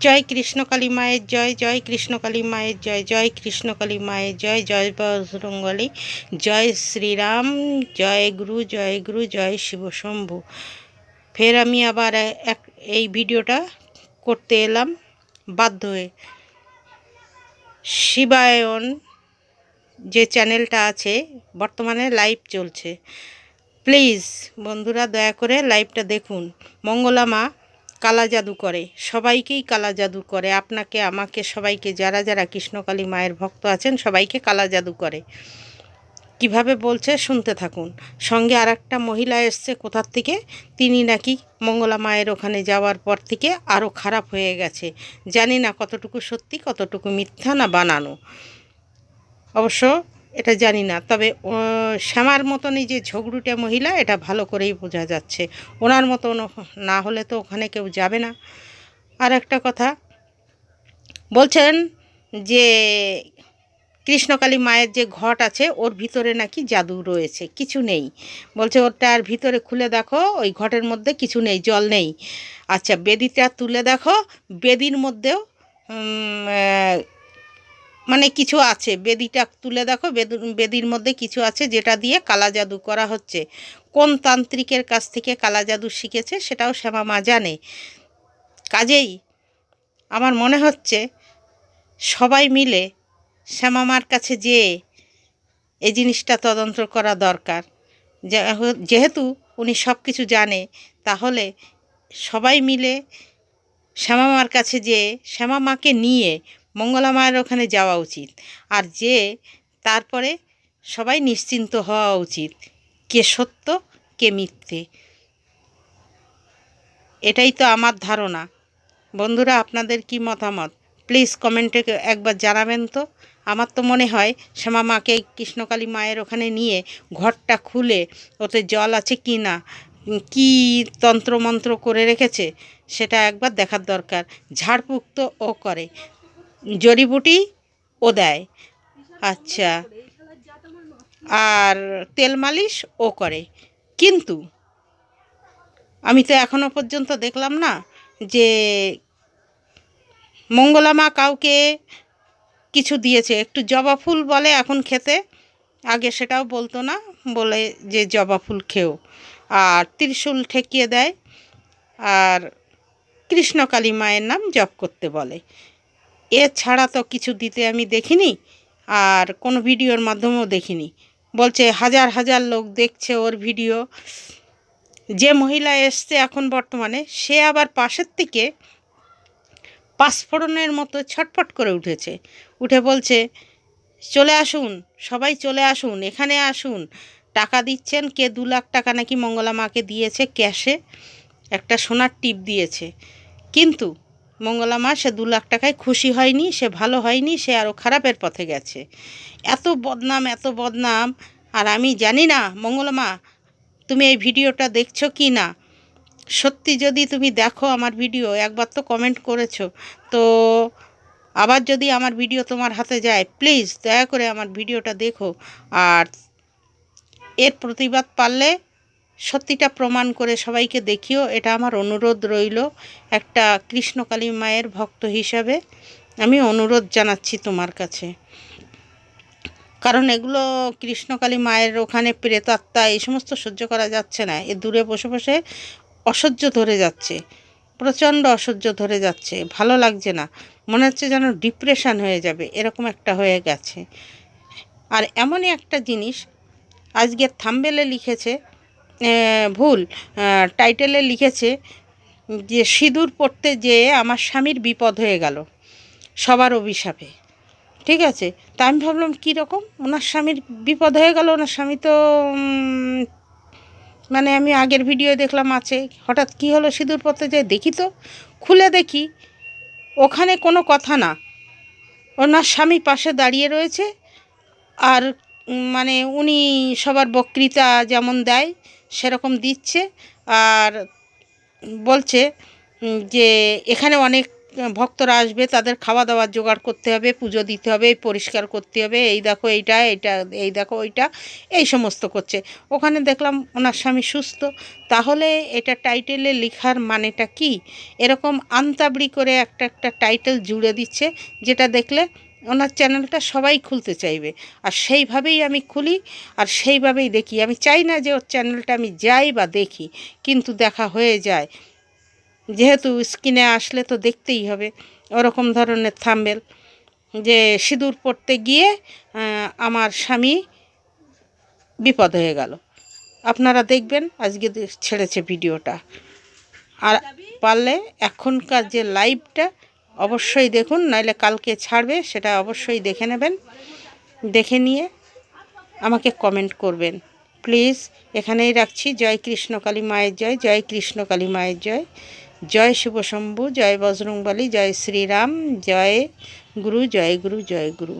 জয় কৃষ্ণকালী মায়ের জয় জয় কৃষ্ণকালী মায়ের জয় জয় কৃষ্ণকালী মায়ের জয় জয় বজরঙ্গলী, জয় শ্রীরাম, জয় গুরু জয় গুরু, জয় শিব শম্ভু। ফের আমি আবার এক এই ভিডিওটা করতে এলাম। বাধ্য হয়ে শিবায়ন যে চ্যানেলটা আছে, বর্তমানে লাইভ চলছে। প্লিজ বন্ধুরা দয়া করে লাইভটা দেখুন। মঙ্গলা মা কালা জাদু করে। সবাইকেই কালা জাদু করে। আপনাকে, আমাকে, সবাইকে, যারা যারা কৃষ্ণকালী মায়ের ভক্ত আছেন, সবাইকে কালা জাদু করে। কীভাবে বলছে? শুনতে থাকুন। সঙ্গে আর একটা মহিলা এসছে কোথার থেকে? তিনি নাকি মঙ্গলা মায়ের ওখানে যাওয়ার পর থেকে আরও খারাপ হয়ে গেছে। জানি না কতটুকু সত্যি, কতটুকু মিথ্যা না বানানো। অবশ্য এটা জানি না। তবে শ্যামার মতনই যে ঝগড়ুটে মহিলা, এটা ভালো করেই বোঝা যাচ্ছে। ওনার মতন না হলে তো ওখানে কেউ যাবে না। আর একটা কথা, বলছেন যে, কৃষ্ণকালী মায়ের যে ঘট আছে, ওর ভিতরে নাকি জাদু রয়েছে, কিছু নেই। বলছে ওটার ভিতরে খুলে দেখো, ওই ঘটের মধ্যে কিছু নেই, জল নেই। আচ্ছা বেদিটা তুলে দেখো, বেদির মধ্যেও মানে কিছু আছে, বেদিটা তুলে দেখো বেদির মধ্যে কিছু আছে যেটা দিয়ে কালা জাদু করা হচ্ছে। কোন তান্ত্রিকের কাছ থেকে কালা জাদু শিখেছে সেটাও শ্যামা মা জানে। কাজেই আমার মনে হচ্ছে সবাই মিলে শ্যামা মার কাছে যেয়ে এই জিনিসটা তদন্ত করা দরকার। যেহেতু উনি সব কিছু জানে, তাহলে সবাই মিলে শ্যামা মার কাছে যেয়ে, শ্যামা মাকে নিয়ে মঙ্গলা মায়ের ওখানে যাওয়া উচিত। আর যে তারপরে সবাই নিশ্চিন্ত হওয়া উচিত, কে সত্য, কে মিথ্যে। এটাই তো আমার ধারণা। বন্ধুরা, আপনাদের কি মতামত? প্লিজ কমেন্টে একবার জানাবেন তো। আমার তো মনে হয়, শ্যামা মাকে কৃষ্ণকালী মায়ের ওখানে নিয়ে ঘরটা খুলে ওতে জল আছে কি না, কী তন্ত্রমন্ত্র করে রেখেছে, সেটা একবার দেখার দরকার। ঝাড়ফুঁক তো ও করে। জড়িবুটি ও দেয়। আচ্ছা। আর তেল মালিশ ও করে। কিন্তু আমি তো এখনও পর্যন্ত দেখলাম না যে মঙ্গলা মা কাউকে কিছু দিয়েছে। একটু জবা ফুল বলে এখন খেতে। আগে সেটাও বলতো না, বলে যে জবা ফুল খেও। আর ত্রিশূল ঠেকিয়ে দেয়। আর কৃষ্ণকালী মায়ের নাম জপ করতে বলে। এছাড়া তো কিছু দিতে আমি দেখিনি আর কোনো ভিডিওর মাধ্যমেও দেখিনি। বলছে হাজার হাজার লোক দেখছে ওর ভিডিও। যে মহিলা এসছে এখন বর্তমানে, সে আবার পাশের থেকে পাঁচফোড়নের মতো ছটফট করে উঠেছে। উঠে বলছে, চলে আসুন, সবাই চলে আসুন, এখানে আসুন। টাকা দিচ্ছেন কে? দু লাখ টাকা নাকি মঙ্গলা মাকে দিয়েছে ক্যাশে। একটা সোনার টিপ দিয়েছে। কিন্তু মঙ্গলা মা, সে দু লাখ টাকায় খুশি হয়নি, সে ভালো হয়নি, সে আরও খারাপের পথে গেছে। এত বদনাম এত বদনাম। আর আমি জানি না, মঙ্গলা মা, তুমি এই ভিডিওটা দেখছ কি না? সত্যি যদি তুমি দেখো আমার ভিডিও, একবার তো কমেন্ট করেছ, তো আবার যদি আমার ভিডিও তোমার হাতে যায় প্লিজ দয়া করে আমার ভিডিওটা দেখো। আর এর প্রতিবাদ পারলে সত্যিটা প্রমাণ করে সবাইকে দেখিও, এটা আমার অনুরোধ রইল। একটা কৃষ্ণকালী মায়ের ভক্ত হিসাবে আমি অনুরোধ জানাচ্ছি তোমার কাছে। কারণ এগুলো কৃষ্ণকালী মায়ের ওখানে প্রেতাত্মা এই সমস্ত সহ্য করা যাচ্ছে না। এ দূরে বসে বসে অসহ্য ধরে যাচ্ছে, প্রচণ্ড অসহ্য ধরে যাচ্ছে। ভালো লাগছে না। মনে হচ্ছে যেন ডিপ্রেশান হয়ে যাবে। এরকম একটা হয়ে গেছে। আর এমনই একটা জিনিস, আজকে থাম্বেলে লিখেছে ভুল টাইটেলে লিখেছে যে, সিঁদুর পড়তে যেয়ে আমার স্বামীর বিপদ হয়ে গেল, সবার অভিশাপে। ঠিক আছে? তা আমি ভাবলাম কীরকম ওনার স্বামীর বিপদ হয়ে গেল, ওনার স্বামী তো মানে আমি আগের ভিডিও দেখলাম আছে। হঠাৎ কি হলো সিঁদুর পড়তে যেয়ে? দেখি তো, খুলে দেখি, ওখানে কোনো কথা না। ওনার স্বামী পাশে দাঁড়িয়ে রয়েছে, আর মানে উনি সবার বক্তৃতা যেমন দেয়, সেরকম দিচ্ছে। আর বলছে যে এখানে অনেক ভক্তরা আসবে, তাদের খাওয়া দাওয়ার জোগাড় করতে হবে, পুজো দিতে হবে, পরিষ্কার করতে হবে, এই দেখো এইটা এইটা, এই দেখো ওইটা, এই সমস্ত করছে। ওখানে দেখলাম ওনার স্বামী সুস্থ। তাহলে এটা টাইটেলে লেখার মানেটা কি? এরকম আন্তাবড়ি করে একটা একটা টাইটেল জুড়ে দিচ্ছে, যেটা দেখলে ওনার চ্যানেলটা সবাই খুলতে চাইবে। আর সেইভাবেই আমি খুলি আর সেইভাবেই দেখি। আমি চাই না যে ওর চ্যানেলটা আমি যাই বা দেখি কিন্তু দেখা হয়ে যায়। যেহেতু স্ক্রিনে আসলে তো দেখতেই হবে। ওরকম ধরনের থাম্বেল যে সিঁদুর পড়তে গিয়ে আমার স্বামী বিপদ হয়ে গেল। আপনারা দেখবেন আজকে ছেড়েছে ভিডিওটা। আর পারলে এখনকার যে লাইভটা অবশ্যই দেখুন, নাইলে কালকে ছাড়বে, সেটা অবশ্যই দেখে নেবেন, দেখে নিয়ে আমাকে কমেন্ট করবেন। প্লিজ এখানেই রাখছি, জয় কৃষ্ণকালী মায়ের জয় জয় কৃষ্ণ কালী মায়ের জয় জয় শিবশম্ভু জয় বজরংবলী, জয় শ্রীরাম, জয় গুরু জয় গুরু জয় গুরু।